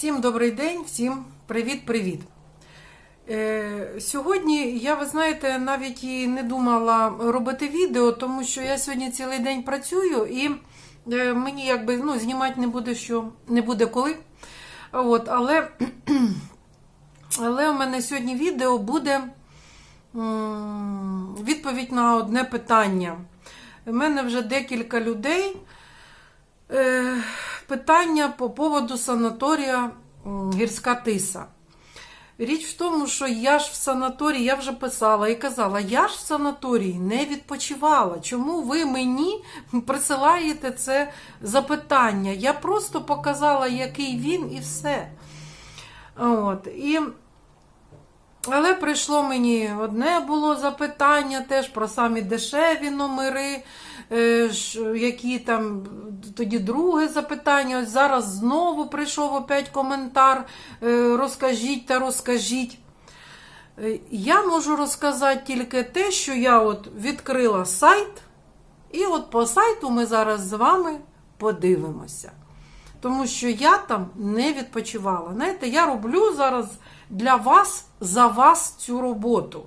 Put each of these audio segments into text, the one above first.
Всім добрий день, всім привіт-привіт. Е, сьогодні я, ви знаєте, навіть і не думала робити відео, тому що я сьогодні цілий день працюю і е, мені якби ну, знімати не буде що не буде коли. От, але, але у мене сьогодні відео буде відповідь на одне питання. У мене вже декілька людей. Е, питання по поводу санаторія Гірська Тиса. Річ в тому, що я ж в санаторії, я вже писала і казала, я ж в санаторії не відпочивала. Чому ви мені присилаєте це запитання? Я просто показала, який він, і все. От. І... Але прийшло мені одне було запитання теж про самі дешеві номери, е, які там тоді друге запитання. Ось зараз знову прийшов опять коментар. е, Розкажіть та розкажіть. Е, Я можу розказати тільки те, що я от відкрила сайт, і от по сайту ми зараз з вами подивимося. Тому що я там не відпочивала. Знаєте, я роблю зараз для вас за вас цю роботу.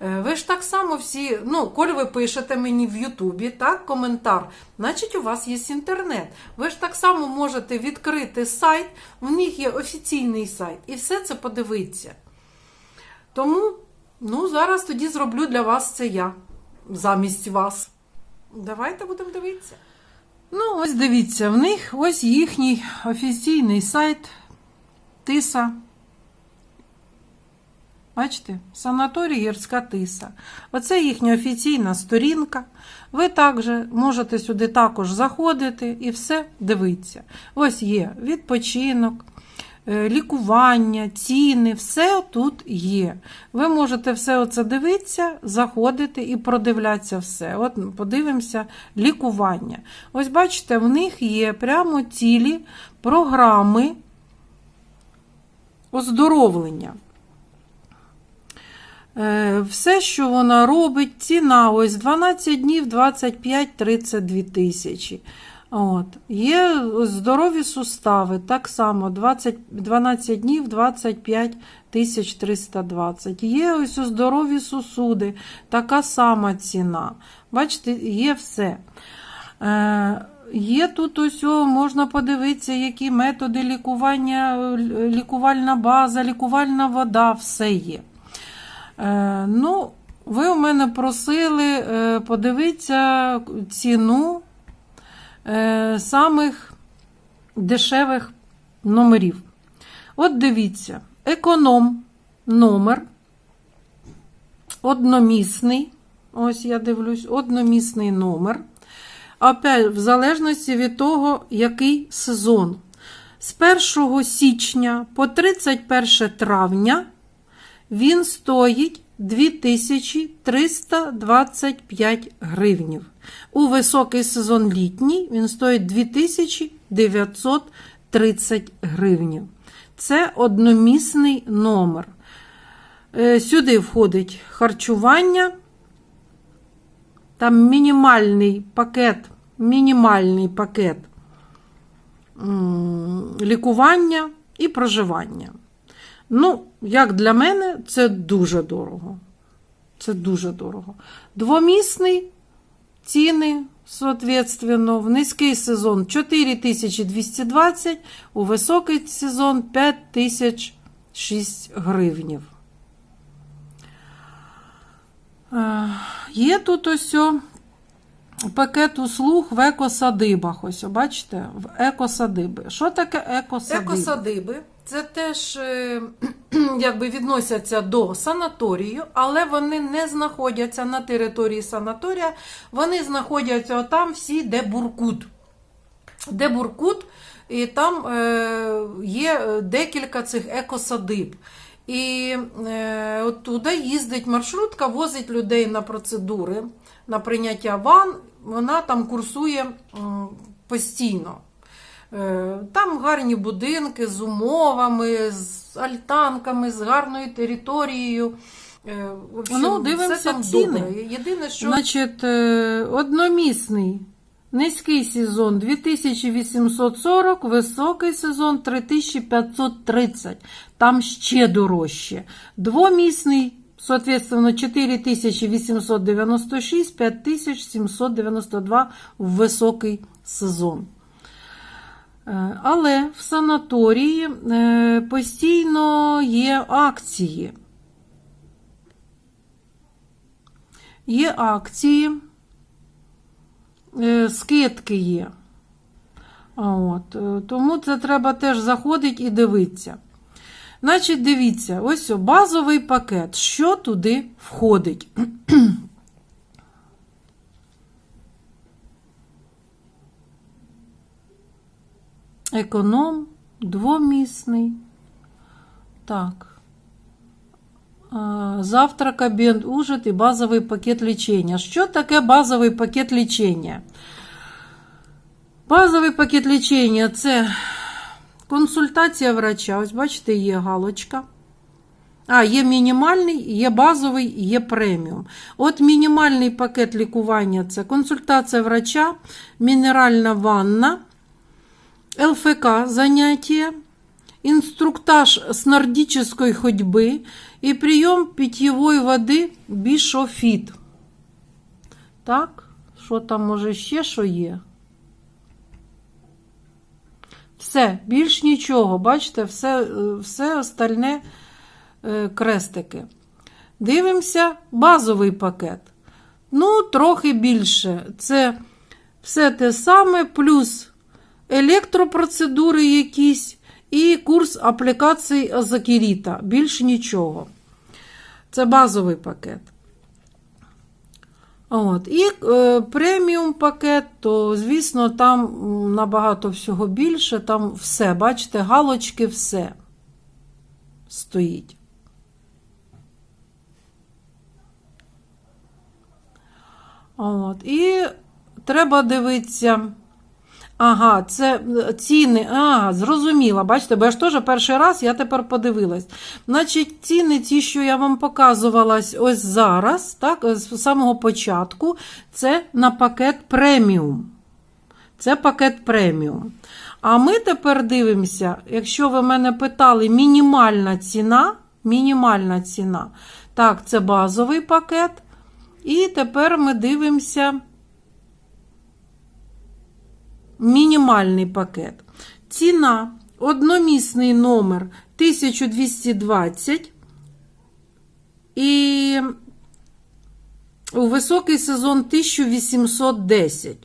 Е, Ви ж так само всі, ну, коли ви пишете мені в Ютубі, так, коментар, значить у вас є інтернет. Ви ж так само можете відкрити сайт, в них є офіційний сайт, і все це подивитися. Тому, ну, зараз тоді зроблю для вас це я замість вас. Давайте будемо дивитися. Ну, ось дивіться, в них ось їхній офіційний сайт Тиса. Бачите, санаторій Гірська Тиса. Оце їхня офіційна сторінка. Ви також можете сюди також заходити і все дивитися. Ось є відпочинок, е, лікування, ціни, все тут є. Ви можете все оце дивитися, заходити і продивлятися все. От подивимося лікування. Ось бачите, в них є прямо цілі програми оздоровлення. Е, Все, що вона робить, ціна ось 12 днів 25-32 тисячі. От. Є здорові сустави, так само 20, 12 днів 25 тисяч 320. Є ось здорові сусуди, така сама ціна. Бачите, є все. Е, Є тут ось, можна подивитися, які методи лікування, лікувальна база, лікувальна вода, все є. Е, ну, ви у мене просили е, подивитися ціну е, самих дешевих номерів. От дивіться, економ номер одномісний. Ось я дивлюсь, одномісний номер. Опять, в залежності від того, який сезон. З 1 січня по 31 травня він стоїть 2325 гривнів. У високий сезон літній він стоїть 2930 гривнів. Це одномісний номер. Е, Сюди входить харчування. Там мінімальний пакет, мінімальний пакет лікування і проживання. Ну, як для мене, це дуже дорого. Це дуже дорого. Двомісний ціни, соответственно, в низький сезон 4220, у високий сезон 5006 гривнів. Е, Є тут ось пакет услуг в екосадибах. Ось, бачите, в екосадиби. Що таке екосадиби? Екосадиби це теж е, якби відносяться до санаторію, але вони не знаходяться на території санаторія, вони знаходяться там всі, де Буркут. Де Буркут, і там е, є декілька цих екосадиб. І е, от туди їздить маршрутка, возить людей на процедури, на прийняття ван. Вона там курсує постійно. Е, Там гарні будинки з умовами, з альтанками, з гарною територією. Е, в общем, Ну, дивимося там ціни. добре. Єдине, що Значить, е, одномісний Низький сезон 2840, високий сезон 3530. Там ще дорожче. Двомісний, соответственно, 4896, 5792 в високий сезон. Е, Але в санаторії е, постійно є акції. Є акції, е, скидки є. От, тому це треба теж заходити і дивитися. Значить, дивіться, ось базовий пакет. Що туди входить? Економ, двомісний. Так. Завтрак, обід, ужин і базовий пакет лічення. Що таке базовий пакет лічення? Базовий пакет лічення це консультація врача. Ось бачите, є галочка. А, є мінімальний, є базовий, є преміум. От мінімальний пакет лікування це консультація врача, мінеральна ванна, ЛФК заняття, инструктаж с нордической ходьбы и прием питьевої води бішофіт. Так, що там може ще що є? Все, більш нічого, бачите, все, е, все остальне е, крестики. Дивимося базовий пакет. Ну, трохи більше. Це все те саме, плюс електропроцедури якісь і курс аплікацій Азакіріта. Більш нічого. Це базовий пакет. От. І е, преміум пакет, то, звісно, там набагато всього більше. Там все, бачите, галочки, все стоїть. От. І треба дивитися. Ага, це е, ціни. Ага, зрозуміла. Бачите, бо я ж теж перший раз, я тепер подивилась. Значить, ціни, ті, що я вам показувала ось зараз, так, з самого початку, це на пакет преміум. Це пакет преміум. А ми тепер дивимося, якщо ви мене питали, мінімальна ціна, мінімальна ціна. Так, це базовий пакет. І тепер ми дивимося мінімальний пакет. Ціна одномісний номер 1220 і у високий сезон 1810.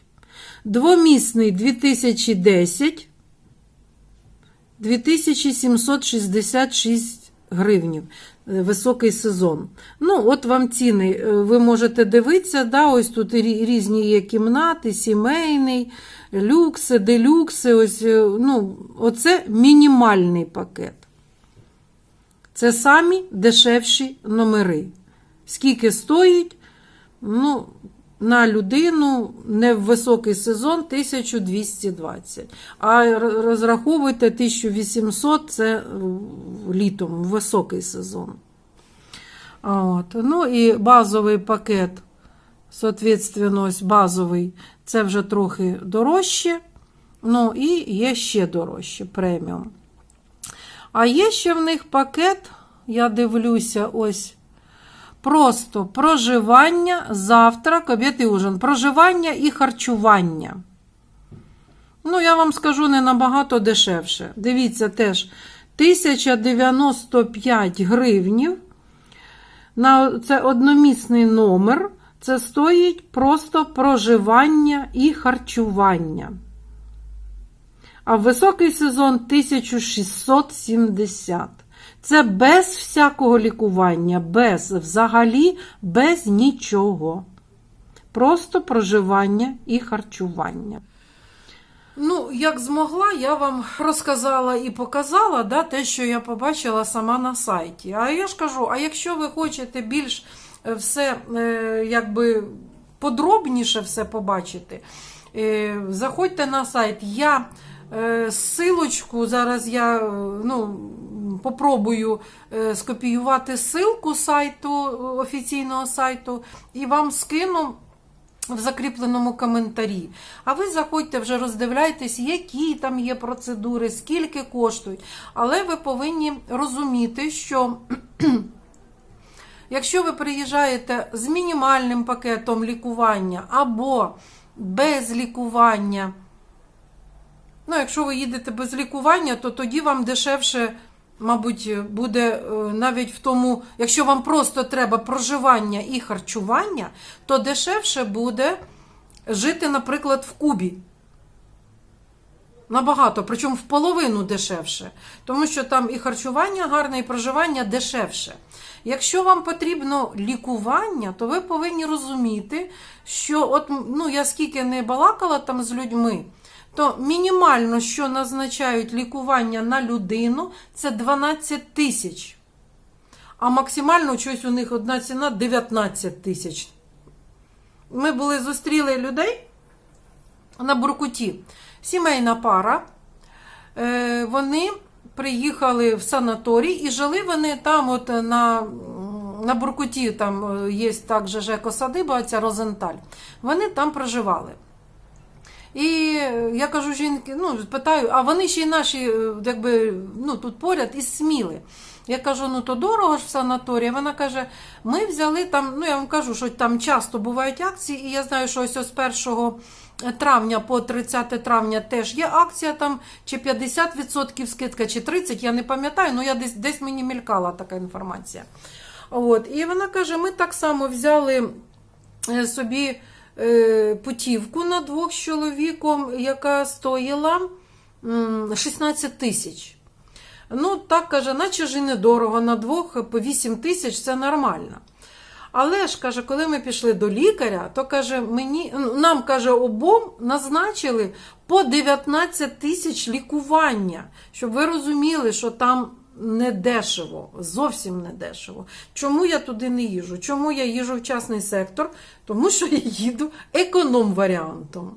Двомісний 2010 2766 гривнів. е, Високий сезон. Ну, от вам ціни. е, Ви можете дивитися, да, ось тут різні є кімнати, сімейний, люкси, делюкси. Ось, е, ну, оце мінімальний пакет. Це самі дешевші номери. Скільки стоїть? Ну, на людину не в високий сезон 1220. А розраховуйте 1800 це літом, високий сезон. От. Ну і базовий пакет, соответственно, ось базовий, це вже трохи дорожче. Ну і є ще дорожче преміум. А є ще в них пакет, я дивлюся, ось. Просто проживання, завтрак, обід і ужин. Проживання і харчування. Ну, я вам скажу не набагато дешевше. Дивіться теж 1095 гривнів. На це одномісний номер. Це стоїть просто проживання і харчування. А високий сезон 1670. Це без всякого лікування, без взагалі, без нічого. Просто проживання і харчування. Ну, як змогла, я вам розказала і показала да, те, що я побачила сама на сайті. А я ж кажу: а якщо ви хочете більш все е, якби подробніше все побачити, е, заходьте на сайт. Я е, Силочку зараз я е, ну, попробую е, скопіювати ссылку сайту, офіційного сайту, і вам скину в закріпленому коментарі. А ви заходьте вже роздивляйтесь, які там є процедури, скільки коштують. Але ви повинні розуміти, що якщо ви приїжджаєте з мінімальним пакетом лікування або без лікування, ну, якщо ви їдете без лікування, то тоді вам дешевше, мабуть, буде е, навіть в тому, якщо вам просто треба проживання і харчування, то дешевше буде жити, наприклад, в Кубі. Набагато, причому в половину дешевше, тому що там і харчування гарне, і проживання дешевше. Якщо вам потрібно лікування, то ви повинні розуміти, що от ну я скільки не балакала там з людьми, то мінімально, що назначають лікування на людину, це 12 тисяч. А максимально щось у них одна ціна 19 тисяч. Ми були зустріли людей на Буркуті. Сімейна пара. Е, Вони приїхали в санаторій і жили вони там, от на, на Буркуті, там е, є також Жекосадиба, ця Розенталь. Вони там проживали. І е, я кажу жінки, ну, питаю, а вони ще й наші, якби, ну, тут поряд із Сміли. Я кажу, ну то дорого ж в санаторії. Вона каже, ми взяли там, ну я вам кажу, що там часто бувають акції, і я знаю, що ось з 1 травня по 30 травня теж є акція там, чи 50% скидка, чи 30%, я не пам'ятаю, ну я десь десь мені мількала така інформація. От. І вона каже, ми так само взяли е, собі е, путівку на двох з чоловіком, яка стоїла 16 тисяч. Ну, так каже, наче ж і недорого на двох по 8 тисяч це нормально. Але ж каже, коли ми пішли до лікаря, то каже, мені нам каже, обом назначили по 19 тисяч лікування, щоб ви розуміли, що там не дешево, зовсім не дешево. Чому я туди не їжу? Чому я їжу в частний сектор? Тому що я їду економ-варіантом.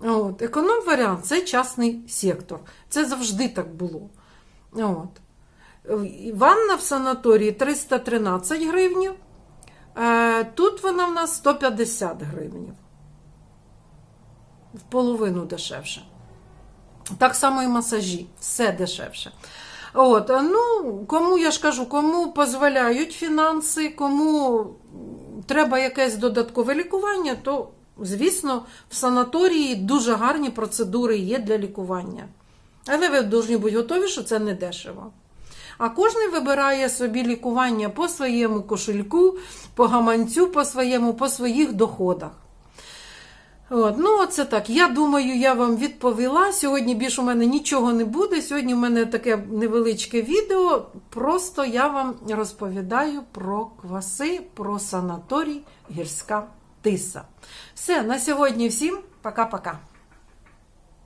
От, Економ-варіант це частний сектор. Це завжди так було. От. Ванна в санаторії 313 гривнів. Е, Тут вона в нас 150 гривнів. В половину дешевше. Так само і масажі, все дешевше. От, ну, Кому я ж кажу, кому дозволяють фінанси, кому треба якесь додаткове лікування, то, звісно, в санаторії дуже гарні процедури є для лікування. Але ви повинні бути готові, що це не дешево. А кожен вибирає собі лікування по своєму кошельку, по гаманцю, по своєму, по своїх доходах. От, ну, оце так. Я думаю, я вам відповіла. Сьогодні більше у мене нічого не буде. Сьогодні у мене таке невеличке відео. Просто я вам розповідаю про кваси, про санаторій Гірська Тиса. Все, на сьогодні всім. Пока-пока.